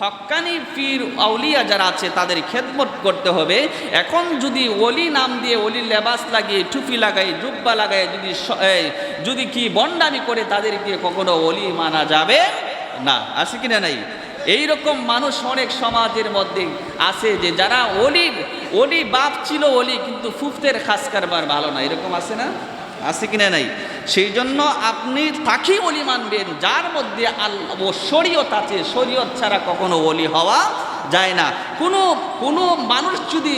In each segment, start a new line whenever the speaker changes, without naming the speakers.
হক্কানি পীর আউলিয়া যারা আছে, তাদের খেদমত করতে হবে। এখন যদি অলি নাম দিয়ে অলি লেবাস লাগিয়ে, টুপি লাগাই জুব্বা লাগাই যদি যদি কি বন্ডামি করে, তাদেরকে কখনো অলি মানা যাবে না। আছে কিনা নাই? এই রকম মানুষ অনেক সমাজের মধ্যে আছে যে যারা অলির অলি বাপ ছিল অলি কিন্তু ফুফতের খাস কারবার ভালো না। এরকম আছে না? আছে কিনা নাই? সেই জন্য আপনি তাকেই অলি মানবেন, যার মধ্যে আল্লাহ ও শরীয়ত আছে, শরীয়ত ছাড়া কখনো অলি হওয়া যায় না। কোনো কোনো মানুষ যদি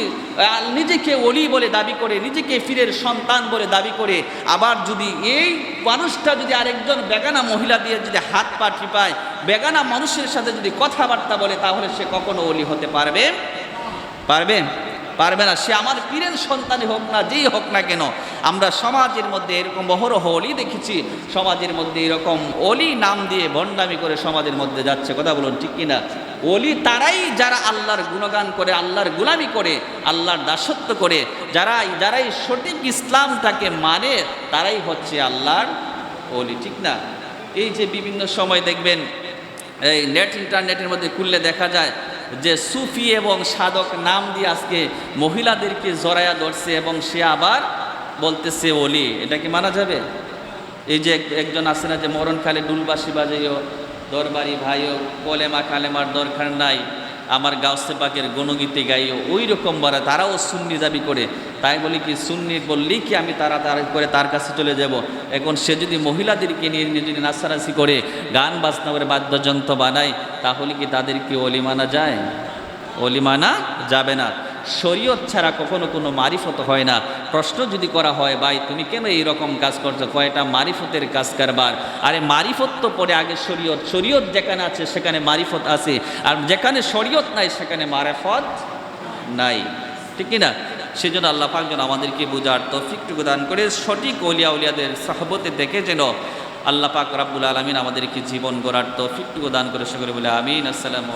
নিজেকে অলি বলে দাবি করে, নিজেকে ফিরের সন্তান বলে দাবি করে, আবার যদি এই মানুষটা যদি আরেকজন বেগানা মহিলা দিয়ে যদি হাত পা টিপায়, বেগানা মানুষের সাথে যদি কথাবার্তা বলে, তাহলে সে কখনো অলি হতে পারবে? পারবে? পারবে না। সে আমার পীরের সন্তানই হোক না, যেই হোক না কেন, আমরা সমাজের মধ্যে এরকম বহরহ অলি দেখেছি। সমাজের মধ্যে এরকম অলি নাম দিয়ে ভণ্ডামি করে সমাজের মধ্যে যাচ্ছে। কথা বলুন ঠিক কিনা? অলি তারাই যারা আল্লাহর গুণগান করে, আল্লাহর গুলামি করে, আল্লাহর দাসত্ব করে যারা যারাই সঠিক ইসলামটাকে মানে তারাই হচ্ছে আল্লাহর অলি, ঠিক না? এই যে বিভিন্ন সময় দেখবেন, এই নেট ইন্টারনেটের মধ্যে খুললে দেখা যায় যে সুফি এবং সাধক নাম দিয়ে আজকে মহিলাদেরকে জড়ায়া ধরছে এবং সে আবার বলতেছে ওলি। এটা কি মানা যাবে? এই যে একজন আছে না যে মরণকালে ডুলবাসী বাজেও দরবারি ভাইও, কলেমা কালেমার দরকার নাই। আমার গাউসে পাকের গণগীতে গাইও, ওই রকম বলে তারাও সুন্নি দাবি করে। তাই বলি কি, সুন্নি বললেই কি, আমি তারা তার করে তার কাছে চলে যাব। এখন সে যদি মহিলাদেরকে নিয়ে নিয়ে যদি নাচানাচি করে, গান বাজনা করে বাদ্যযন্ত্র বানায়, তাহলে কি তাদেরকে অলি মানা যায়? অলি মানা যাবে না। শরীয়ত ছাড়া কখনো কোনো মারিফত হয় না। প্রশ্ন যদি করা হয়, ভাই, তুমি কেন এই রকম কাজ করছ? কয়টা মারিফতের কাজ কারবার? আরে, মারিফত তো পরে আগে শরীয়ত। শরীয়ত যেখানে আছে, সেখানে মারিফত আছে। আর যেখানে শরীয়ত নাই, সেখানে মারেফত নাই। ঠিক না সেজন্য আল্লাহ পাক যেন আমাদেরকে বোঝার তৌফিকটুকু দান করে, সঠিক অলিয়া উলিয়াদের সাহবতে দেখে যেন আল্লাহ পাক রাব্বুল আলমিন আমাদেরকে জীবন গড়ার তৌফিকটুকু দান করে। সকলে বলে, আমিন, আসসালাম